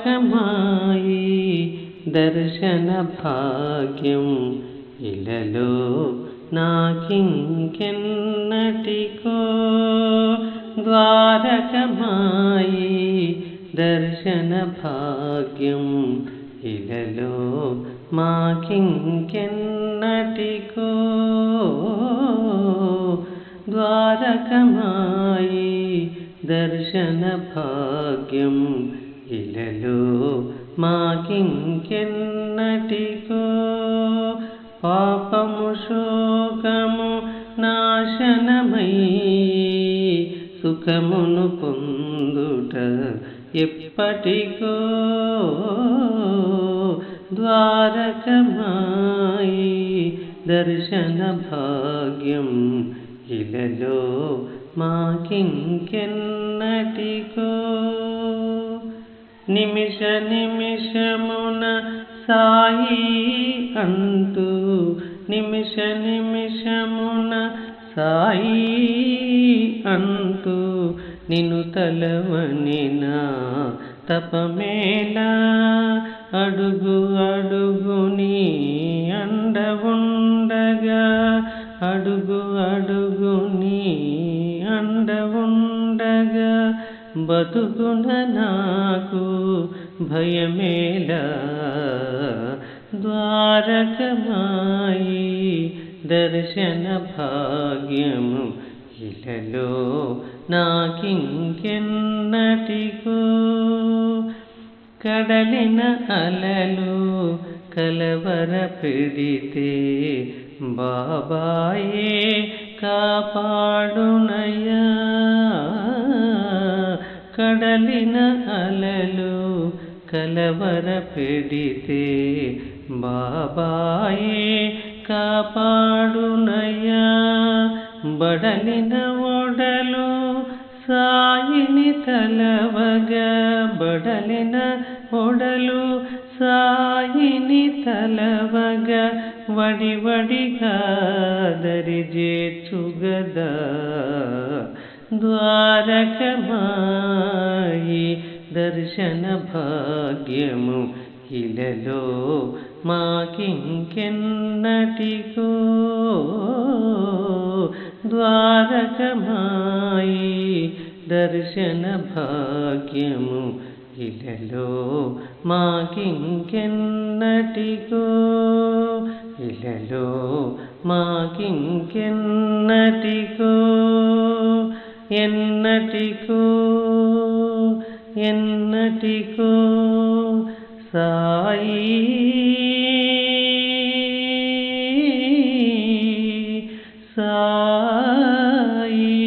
ద్వారకమాయి దర్శన భాగ్యం ఇలలో నాకింకెన్నటికో ద్వారకమాయి దర్శన భాగ్యం ఇలలో మాకింకెన్నటికో ద్వారకమాయి దర్శన భాగ్యం ఇలలు మాకింకెన్నటికో? పాపము శోకము నాశనమై సుఖమును పొందుట ఎప్పటికో? ద్వారకమాయి దర్శన భాగ్యం ఇలలో మాకింకెన్నటికో? నిమిష నిమిషమున సాయి అంటూ నిమిష నిమిషమున సాయి అంటూ నిన్ను తలవనిన తపమేలా అడుగు అడుగుని అండ ఉండగా. అడుగు అడుగుని అండ ఉండగా. బతుకున నాకు భయమేలా ద్వారకమాయి దర్శన భాగ్యము ఇలలో నాకింకెన్నటికో. కడలిన అలలు కలవర పిడితే బాబాయే కాపాడునయ్యా. కడలిన అలలు కలవర పెడితే బాబాయే కాపాడునయా బడలిన ఒడలు సాయిని తలవగా బడలిన ఒడలు సాయిని తలవగా వడి వడిగా దరిజేర్చుగదా ద్వారకమాయి దర్శన భాగ్యము ఇలలో మాకింకెన్నటికో ద్వారకమాయి దర్శన భాగ్యము ఇలలో మాకింకెన్నటికో ఇలలో మాకింకెన్నటికో ఎన్నటికో ఎన్నటికో సాయి సాయి సాయి